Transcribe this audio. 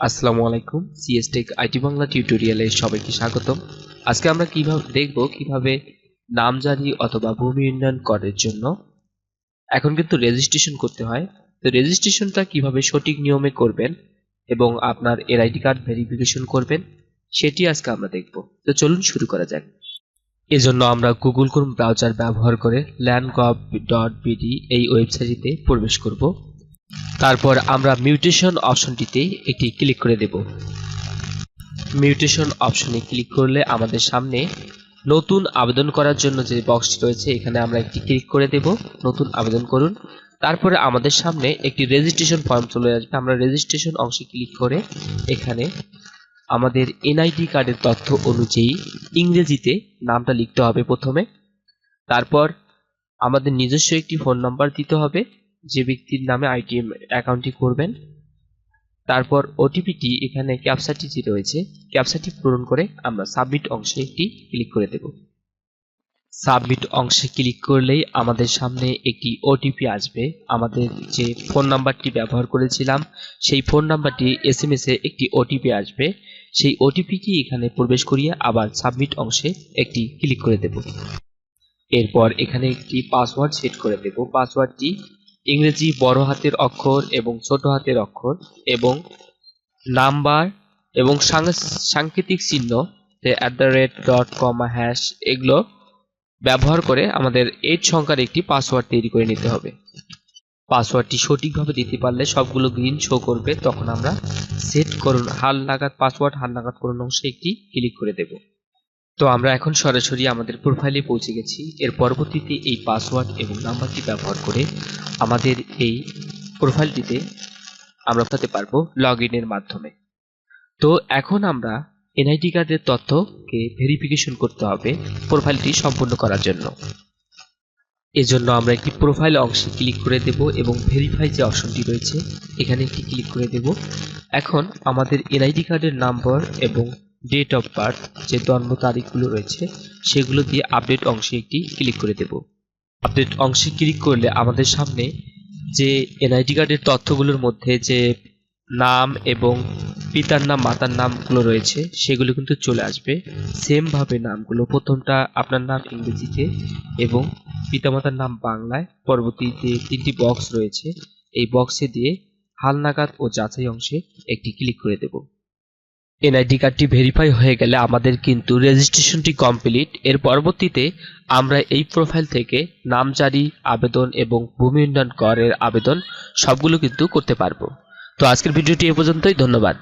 আসসালামু আলাইকুম CS take IT Bangla টিউটোরিয়ালে সবাইকে স্বাগতম। আজকে আমরা কীভাবে, দেখব কীভাবে নামজারি অথবা ভূমি উন্নয়ন করের জন্য। এখন কিন্তু রেজিস্ট্রেশন করতে হয়। তো রেজিস্ট্রেশনটা কীভাবে সঠিক নিয়মে করবেন এবং আপনার এনআইডি কার্ড ভেরিফিকেশন করবেন, সেটি আজকে আমরা দেখব। তো চলুন শুরু করা যাক। এজন্য আমরা গুগল ক্রোম ব্রাউজার ব্যবহার করে ল্যান্ডগভ ডট বিডি এই ওয়েবসাইটে প্রবেশ করব। তারপর আমরা মিউটেশন অপশনটিতে একটি ক্লিক করে দেব। মিউটেশন অপশনে ক্লিক করলে আমাদের সামনে নতুন আবেদন করার জন্য যে বক্সটি রয়েছে, এখানে আমরা একটি ক্লিক করে দেব, নতুন আবেদন করুন। তারপরে আমাদের সামনে একটি রেজিস্ট্রেশন ফর্ম চলে আসবে। আমরা রেজিস্ট্রেশন অংশে ক্লিক করে এখানে আমাদের এনআইডি কার্ডের তথ্য অনুযায়ী ইংরেজিতে নামটা লিখতে হবে প্রথমে। তারপর আমাদের নিজস্ব একটি ফোন নাম্বার দিতে হবে। যে ব্যক্তির নামে আইটিএম অ্যাকাউন্টটি করবেন, তারপর ওটিপিটি এখানে ক্যাপসাটি যে রয়েছে। ক্যাপসাটি পূরণ করে আমরা সাবমিট অংশে একটি ক্লিক করে দেব। সাবমিট অংশে ক্লিক করলেই আমাদের সামনে একটি ওটিপি আসবে। আমাদের যে ফোন নাম্বারটি ব্যবহার করেছিলাম, সেই ফোন নাম্বারটি এস এম এস একটি ওটিপি আসবে। সেই ওটিপিটি এখানে প্রবেশ করিয়ে আবার সাবমিট অংশে একটি ক্লিক করে দেব। এরপর এখানে একটি পাসওয়ার্ড সেট করে দেব। পাসওয়ার্ডটি ইংরেজি বড় হাতের অক্ষর এবং ছোট হাতের অক্ষর এবং নাম্বার এবং সাংকেতিক চিহ্ন at the rate dot comma hash এগুলো ব্যবহার করে আমাদের এইট সংখ্যার একটি পাসওয়ার্ড তৈরি করে নিতে হবে। পাসওয়ার্ডটি সঠিকভাবে দিতে পারলে সবগুলো গ্রিন শো করবে, তখন আমরা সেট করুন, হাল নাগাদ পাসওয়ার্ড হাল নাগাদ করুন অংশে একটি ক্লিক করে দেব। তো আমরা এখন সরাসরি আমাদের প্রোফাইলে পৌঁছে গেছি। এর পরবর্তীতে এই পাসওয়ার্ড এবং নাম্বারটি ব্যবহার করে আমাদের এই প্রোফাইলটিতে আমরা পেতে পারব লগ ইনের মাধ্যমে। তো এখন আমরা এনআইডি কার্ডের তথ্যকে ভেরিফিকেশন করতে হবে প্রোফাইলটি সম্পূর্ণ করার জন্য। এজন্য আমরা একটি প্রোফাইল অংশে ক্লিক করে দেব এবং ভেরিফাই যে অপশনটি রয়েছে, এখানে একটি ক্লিক করে দেব। এখন আমাদের এনআইডি কার্ডের নাম্বার এবং ডেট অফ বার্থ যে জন্ম তারিখগুলো রয়েছে, সেগুলো দিয়ে আপডেট অংশে একটি ক্লিক করে দেব। আপডেট অংশে ক্লিক করলে আমাদের সামনে যে এনআইডি কার্ডের তথ্যগুলোর মধ্যে যে নাম এবং পিতার নাম, মাতার নামগুলো রয়েছে, সেগুলো কিন্তু চলে আসবে। সেমভাবে নামগুলো, প্রথমটা আপনার নাম ইংরেজিতে এবং পিতামাতার নাম বাংলায়, পরবর্তীতে তিনটি বক্স রয়েছে। এই বক্সে দিয়ে হালনাগাদ ও যাচাই অংশে একটি ক্লিক করে দেব। এনআইডি কার্ডটি ভেরিফাই হয়ে গেলে আমাদের কিন্তু রেজিস্ট্রেশনটি কমপ্লিট এর পরবর্তীতে আমরা এই প্রোফাইল থেকে নামজারি আবেদন এবং ভূমি উন্নয়ন করের আবেদন সবগুলো কিন্তু করতে পারব। তো আজকের ভিডিওটি এ পর্যন্তই, ধন্যবাদ।